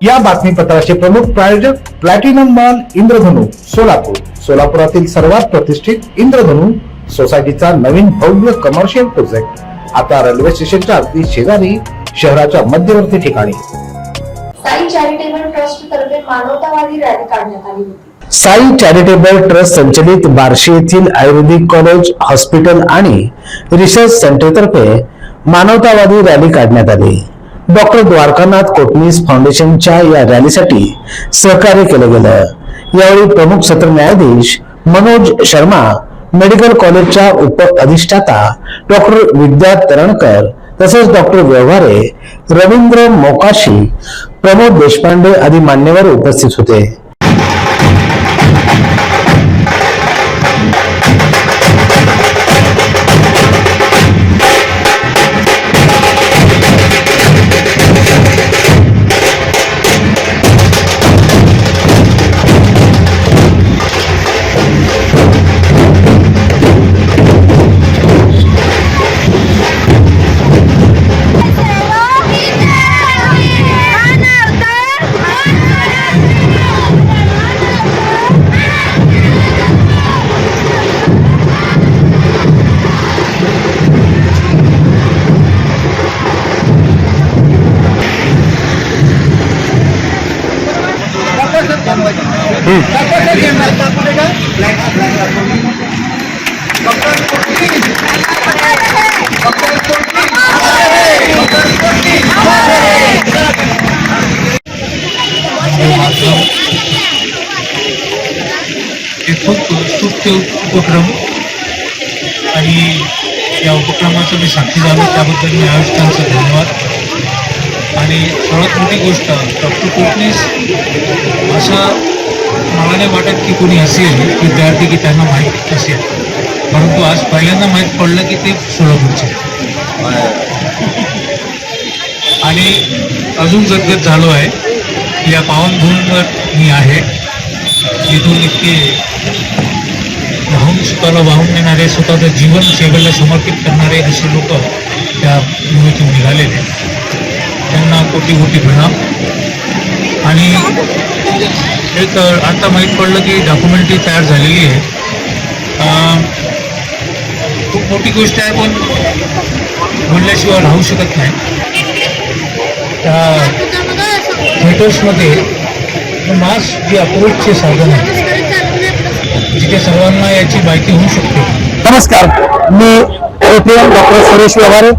या बातमीपत्राचे प्रमुख प्रायोजक प्लॅटिनम मॉल इंद्रधनु सोलापूर. सोलापुरातील सर्वात प्रतिष्ठित इंद्रधनु सोसायटीचा नवीन भव्य कमर्शियल प्रोजेक्ट आता रेल्वे स्टेशनच्या अगदी शेजारी शहराच्या मध्यवर्ती ठिकाणी. साई चॅरिटेबल ट्रस्ट तर्फे मानवतावादी रॅली काढण्यात आली होती. साई चॅरिटेबल ट्रस्ट संचलित बार्शी येथील आयुर्वेदिक कॉलेज हॉस्पिटल आणि रिसर्च सेंटरतर्फे मानवतावादी रॅली काढण्यात आली. डॉक्टर द्वारकानाथ कोटणीस फाउंडेशनच्या या रॅलीसाठी सहकार्य केलं गेलं. यावेळी प्रमुख सत्र न्यायाधीश मनोज शर्मा मेडिकल कॉलेजच्या उप अधिष्ठाता डॉक्टर विद्या तरणकर तसेच डॉक्टर व्यवहारे रवींद्र मोकाशी प्रमोद देशपांडे आदी मान्यवर उपस्थित होते. हे खूप स्तुत्य उपक्रम आणि या उपक्रमाचं मी साक्षी झालो. त्याबद्दल मी आयोजकांचा धन्यवाद. आणि सर्वात मोठी गोष्ट डॉक्टर कोटणीस असा मला नाही वाटत की कोणी असेल विद्यार्थी की त्यांना माहीत असेल परंतु आज पहिल्यांदा माहीत पडलं की ते सोलापूरचे आणि अजून जगत झालो आहे या पावनभूमीवर मी आहे. तिथून इतके वाहून स्वतःला वाहून नेणारे स्वतःचं जीवन सेवेला समर्पित करणारे असे लोक त्या भूमीतून निघालेले त्यांना कोटी कोटी प्रणाम. आणि एक आता माहीत पडलं की डॉक्युमेंटरी तयार झालेली आहे. खूप मोठी गोष्ट आहे पण म्हणल्याशिवाय राहू शकत नाही. त्या थिएटर्समध्ये मास जे अप्रोचचे साधन आहे जिथे सर्वांना याची माहिती होऊ शकते. नमस्कार मी डॉक्टर सुरेश व्यवहारे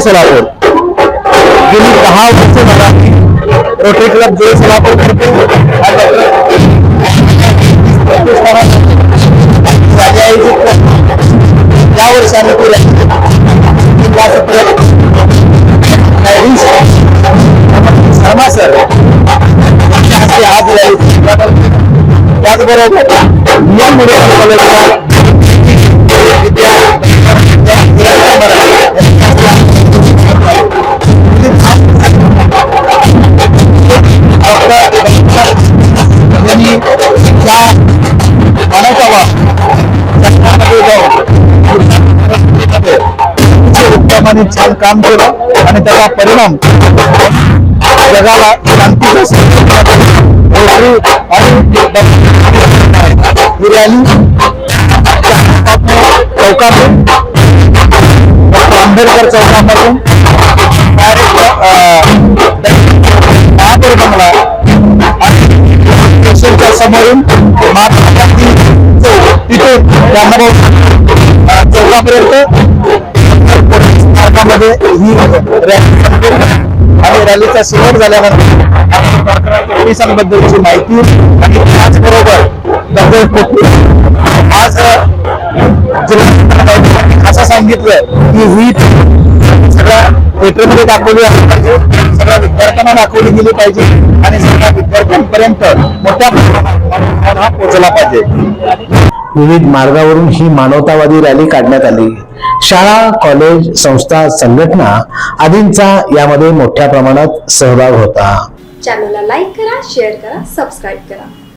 सोलापूर. गेली दहा वर्ष मला रोटरी क्लब जुळे सोलापूर करतो आणि डॉक्टर रॅली आयोजित करतो. या वर्षी आम्ही ती रॅली जिल्हा सत्र न्यायाधीश शर्मा सर यांच्या हस्ते आज रॅली त्याचबरोबर नियम मेडिकल कॉलेजला आणि छान काम केलं आणि त्याचा परिणाम जगाला शांतीचा आणि ही रॅली चौकातून डॉक्टर आंबेडकर चौकापासून स्टेशनच्या समोरून महात्मा गांधी तिथून चौकापर्यंत मार्गामध्ये ही रॅली आणि रॅलीचा शेवट झाल्यानंतर पोलिसांबद्दलची माहिती आणि त्याचबरोबर आज जिल्हा असं सांगितलं की ही सगळ्या थिएटरमध्ये दाखवली असली पाहिजे सगळ्या विद्यार्थ्यांना दाखवली गेली पाहिजे आणि सगळ्या विद्यार्थ्यांपर्यंत मोठ्या प्रमाणात हा पोहोचला पाहिजे. विविध मार्गावरून ही मानवतावादी रॅली काढण्यात आली. शाळा कॉलेज संस्था संघटना आदींचा यामध्ये मोठ्या प्रमाणात सहभाग होता. चॅनलला लाईक करा शेअर करा सबस्क्राईब करा.